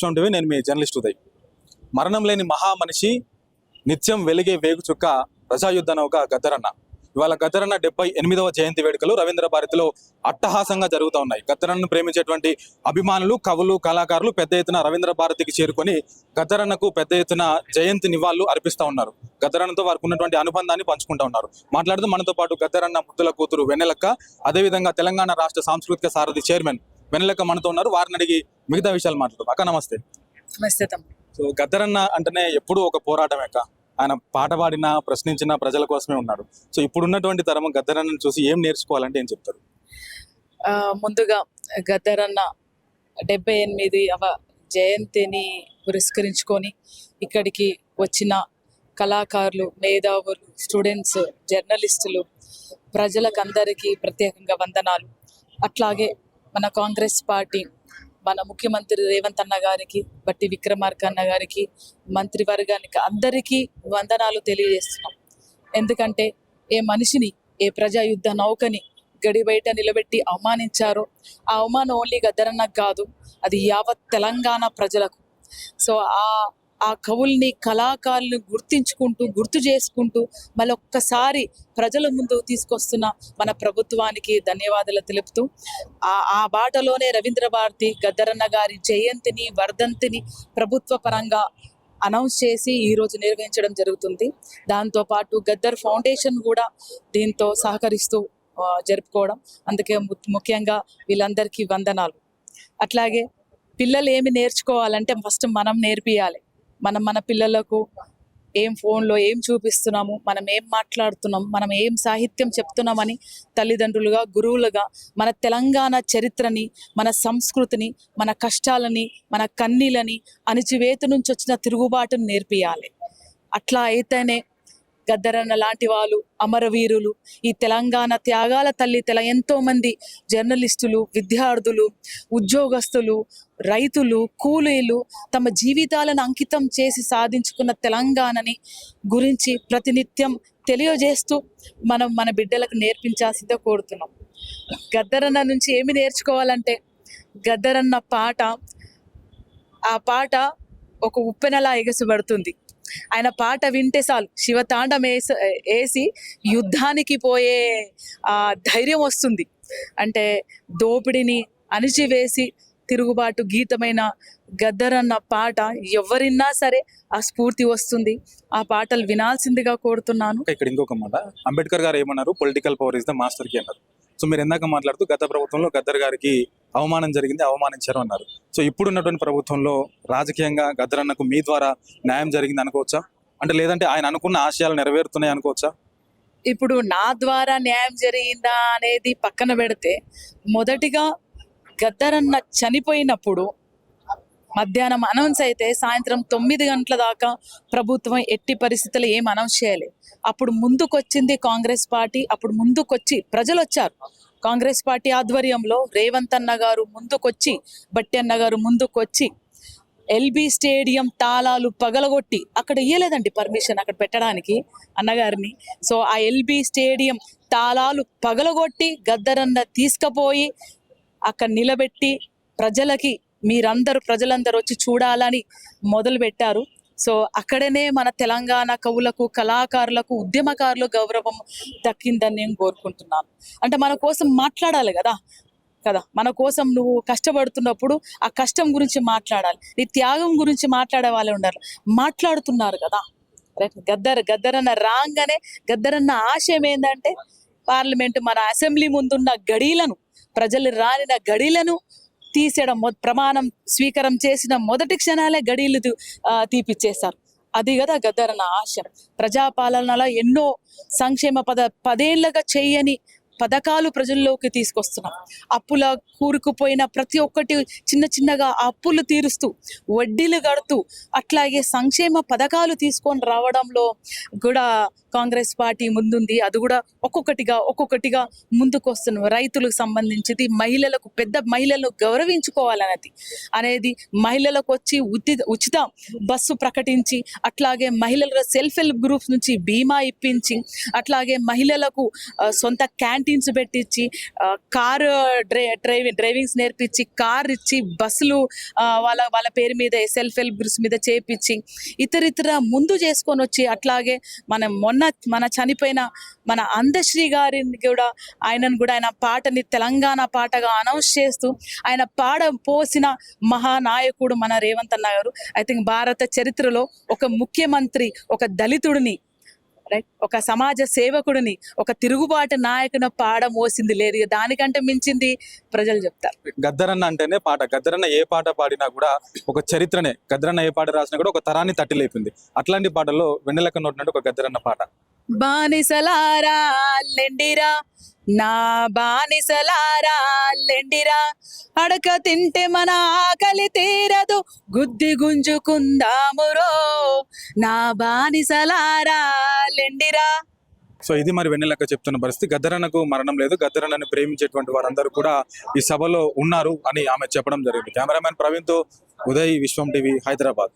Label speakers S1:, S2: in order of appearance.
S1: To TV నేను మీ journalist Uday మరణం లేని మహామనిషి నిత్యం వెలిగే వేగు చుక్క ప్రజాయుద్ధ నౌక గద్దరన్న. ఇవాళ గద్దరన్న డెబ్బై ఎనిమిదవ జయంతి వేడుకలు రవీంద్ర భారతిలో అట్టహాసంగా జరుగుతూ ఉన్నాయి. గద్దరన్నను ప్రేమించేటువంటి అభిమానులు కవులు కళాకారులు పెద్ద ఎత్తున రవీంద్ర భారతికి చేరుకొని గద్దరన్నకు పెద్ద ఎత్తున జయంతి నివాళులు అర్పిస్తూ ఉన్నారు. గద్దరన్నతో వారికి ఉన్నటువంటి అనుబంధాన్ని పంచుకుంటూ ఉన్నారు. మాట్లాడుతూ మనతో పాటు గద్దరన్న ముద్దుల కూతురు వెన్నెలక్క అదేవిధంగా తెలంగాణ రాష్ట్ర సాంస్కృతిక సారథి చైర్మన్ వెన్నెలక్క మనతో ఉన్నారు. వారిని అడిగి మిగతా విషయాలు మాట్లాడదాం. అక్క నమస్తే.
S2: నమస్తే
S1: సో గద్దరన్న అంటేనే ఎప్పుడూ ఒక పోరాటమే అక్క. ఆయన పాట పాడిన ప్రశ్నించిన ప్రజల కోసమే ఉన్నాడు. సో ఇప్పుడున్నటువంటి తరం గద్దరన్నను చూసి ఏం నేర్చుకోవాలంటే ఏం చెప్తారు?
S2: ముందుగా గద్దరన్న డెబ్బై ఎనిమిది అవ జయంతిని పురస్కరించుకొని ఇక్కడికి వచ్చిన కళాకారులు మేధావులు స్టూడెంట్స్ జర్నలిస్టులు ప్రజలకు అందరికీ ప్రత్యేకంగా వందనాలు. అట్లాగే మన కాంగ్రెస్ పార్టీ మన ముఖ్యమంత్రి రేవంత్ అన్న గారికి బట్టి విక్రమార్క అన్న గారికి మంత్రివర్గానికి అందరికీ వందనాలు తెలియజేస్తున్నాం. ఎందుకంటే ఏ మనిషిని ఏ ప్రజాయుద్ధ నౌకని గడి బయట నిలబెట్టి అవమానించారో ఆ అవమానం ఓన్లీ గద్దరన్నకు కాదు అది యావత్ తెలంగాణ ప్రజలకు. సో ఆ ఆ కవుల్ని కళాకారుల్ని గుర్తించుకుంటూ గుర్తు చేసుకుంటూ మళ్ళీ ఒక్కసారి ప్రజల ముందు తీసుకొస్తున్న మన ప్రభుత్వానికి ధన్యవాదాలు తెలుపుతూ ఆ ఆ బాటలోనే రవీంద్ర భారతి గద్దరన్న గారి జయంతిని వర్ధంతిని ప్రభుత్వ పరంగా అనౌన్స్ చేసి ఈరోజు నిర్వహించడం జరుగుతుంది. దాంతోపాటు గద్దర్ ఫౌండేషన్ కూడా దీంతో సహకరిస్తూ జరుపుకోవడం. అందుకే ము- ముఖ్యంగా వీళ్ళందరికీ వందనాలు. అట్లాగే పిల్లలు ఏమి నేర్చుకోవాలంటే ఫస్ట్ మనం నేర్పియాలి. మనం మన పిల్లలకు ఏం ఫోన్లో ఏం చూపిస్తున్నాము మనం ఏం మాట్లాడుతున్నాం మనం ఏం సాహిత్యం చెప్తున్నామని తల్లిదండ్రులుగా గురువులుగా మన తెలంగాణ చరిత్రని మన సంస్కృతిని మన కష్టాలని మన కన్నీలని అణిచివేత నుంచి వచ్చిన తిరుగుబాటును నేర్పియాలి. అట్లా అయితేనే గద్దరన్న లాంటి వాళ్ళు అమరవీరులు ఈ తెలంగాణ త్యాగాల తల్లి తెల ఎంతో మంది జర్నలిస్టులు విద్యార్థులు ఉద్యోగస్తులు రైతులు కూలీలు తమ జీవితాలను అంకితం చేసి సాధించుకున్న తెలంగాణని గురించి ప్రతినిత్యం తెలియజేస్తూ మనం మన బిడ్డలకు నేర్పించాల్సిందే కోరుతున్నాం. గద్దరన్న నుంచి ఏమి నేర్చుకోవాలంటే గద్దరన్న పాట ఆ పాట ఒక ఉప్పెనలా ఎగసబడుతుంది. ఆయన పాట వింటే చాలు. శివతాండం వేసి వేసి యుద్ధానికి పోయే ఆ ధైర్యం వస్తుంది. అంటే దోపిడిని అణిచివేసి తిరుగుబాటు గీతమైన గద్దరన్న పాట ఎవరిన్నా సరే ఆ స్ఫూర్తి వస్తుంది. ఆ పాటలు వినాల్సిందిగా కోరుతున్నాను.
S1: ఇంకా ఇక్కడ ఇంకొక మాట. అంబేద్కర్ గారు ఏమన్నారు? పొలిటికల్ పవర్ ఇస్ ద మాస్టర్కి అన్నారు. సో మీరు ఎందాక మాట్లాడుతూ గత ప్రభుత్వంలో గద్దర్ గారికి అవమానం జరిగింది అవమానించారు అన్నారు. సో ఇప్పుడున్నటువంటి ప్రభుత్వంలో రాజకీయంగా గద్దరన్నకు మీ ద్వారా న్యాయం జరిగింది అనుకోవచ్చా? అంటే లేదంటే ఆయన అనుకున్న ఆశయాలు నెరవేరుతున్నాయి అనుకోవచ్చా?
S2: ఇప్పుడు నా ద్వారా న్యాయం జరిగిందా అనేది పక్కన పెడితే మొదటిగా గద్దరన్న చనిపోయినప్పుడు మధ్యాహ్నం అనౌన్స్ అయితే సాయంత్రం తొమ్మిది గంటల దాకా ప్రభుత్వం ఎట్టి పరిస్థితులు ఏం అనౌన్స్ చేయలేదు. అప్పుడు ముందుకొచ్చింది కాంగ్రెస్ పార్టీ అప్పుడు ముందుకొచ్చి ప్రజలు వచ్చారు కాంగ్రెస్ పార్టీ ఆధ్వర్యంలో రేవంత్ అన్న గారు ముందుకొచ్చి బట్టి అన్న గారు ముందుకొచ్చి ఎల్బీ స్టేడియం తాళాలు పగలగొట్టి అక్కడ ఇయ్యలేదండి పర్మిషన్ అక్కడ పెట్టడానికి అన్నగారిని. సో ఆ ఎల్బీ స్టేడియం తాళాలు పగలగొట్టి గద్దరన్న తీసుకుపోయి అక్కడ నిలబెట్టి ప్రజలకి మీరందరూ ప్రజలందరూ వచ్చి చూడాలని మొదలు పెట్టారు. సో అక్కడనే మన తెలంగాణ కవులకు కళాకారులకు ఉద్యమకారులు గౌరవం దక్కిందని నేను కోరుకుంటున్నాను. అంటే మన కోసం మాట్లాడాలి కదా కదా. మన కోసం నువ్వు కష్టపడుతున్నప్పుడు ఆ కష్టం గురించి మాట్లాడాలి. నీ త్యాగం గురించి మాట్లాడే వాళ్ళు ఉండరు మాట్లాడుతున్నారు కదా. రైట్ గద్దర్ గద్దరన్న రాగానే గద్దరన్న ఆశయం ఏంటంటే పార్లమెంట్ మన అసెంబ్లీ ముందున్న గడీలను ప్రజలు రానిన గడిలను తీసేయడం మొ- ప్రమాణం స్వీకారం చేసిన మొదటి క్షణాలే గడీలు తీపిచ్చేస్తారు తీపిచ్చేశారు. అది కదా గద్దరన్న ఆశ. ప్రజాపాలనలో ఎన్నో సంక్షేమ పద పదేళ్ళుగా చేయని పథకాలు ప్రజల్లోకి తీసుకొస్తున్నాం. అప్పుల కూరుకుపోయిన ప్రతి ఒక్కటి చిన్న చిన్నగా అప్పులు తీరుస్తూ వడ్డీలు కడుతూ అట్లాగే సంక్షేమ పథకాలు తీసుకొని రావడంలో కూడా కాంగ్రెస్ పార్టీ ముందుంది. అది కూడా ఒక్కొక్కటిగా ఒక్కొక్కటిగా ముందుకు వస్తున్నాం రైతులకు సంబంధించింది. మహిళలకు పెద్ద మహిళలను గౌరవించుకోవాలనేది అనేది మహిళలకు వచ్చి ఉచిత ఉచిత బస్సు ప్రకటించి అట్లాగే మహిళల సెల్ఫ్ హెల్ప్ గ్రూప్స్ నుంచి బీమా ఇప్పించి అట్లాగే మహిళలకు సొంత క్యాంటీన్స్ పెట్టించి car car dry driving driving నేర్పించి కార్ ఇచ్చి బస్సులు వాళ్ళ వాళ్ళ పేరు మీద సెల్ఫ్ హెల్ప్ గ్రూప్స్ మీద చేపించి ఇతరితర ముందు చేసుకొని వచ్చి అట్లాగే మనం మొన్న మన చనిపోయిన మన అందశ్రీ గారిని కూడా ఆయనను కూడా ఆయన పాటని తెలంగాణ పాటగా అనౌన్స్ చేస్తూ ఆయన పాడ పోసిన మహానాయకుడు మన రేవంత్ అన్న గారు. ఐ థింక్ భారత చరిత్రలో ఒక ముఖ్యమంత్రి ఒక దళితుడిని రైట్ ఒక సమాజ సేవకుడిని ఒక తిరుగుబాటు నాయకుని పాడ మోసింది లేదు. దానికంటే మించింది ప్రజలు చెప్తారు.
S1: గద్దరన్న అంటేనే పాట. గద్దరన్న ఏ పాట పాడినా కూడా ఒక చరిత్రనే. గద్దరన్న ఏ పాట రాసినా కూడా ఒక తరాన్ని తట్టి లేపింది అట్లాంటి పాటల్లో వెన్నెలక నోటినట్టు ఒక గద్దరన్న పాట.
S2: బానిసలారా లెండిరా. నా బానిసలారా లెండిరా. అడక తింటే మన ఆకలి తీరదు గుద్ది గుంజుకుందామురో నా బానిసలారా లెండిరా.
S1: సో ఇది మరి వెన్నెలక్క చెప్తున్న పరిస్థితి. గద్దరన్నకు మరణం లేదు. గద్దరన్నను ప్రేమించేటువంటి వారందరూ కూడా ఈ సభలో ఉన్నారు అని ఆమె చెప్పడం జరిగింది. కెమెరామ్యాన్ ప్రవీణ్తో ఉదయ్ విశ్వం టీవీ హైదరాబాద్.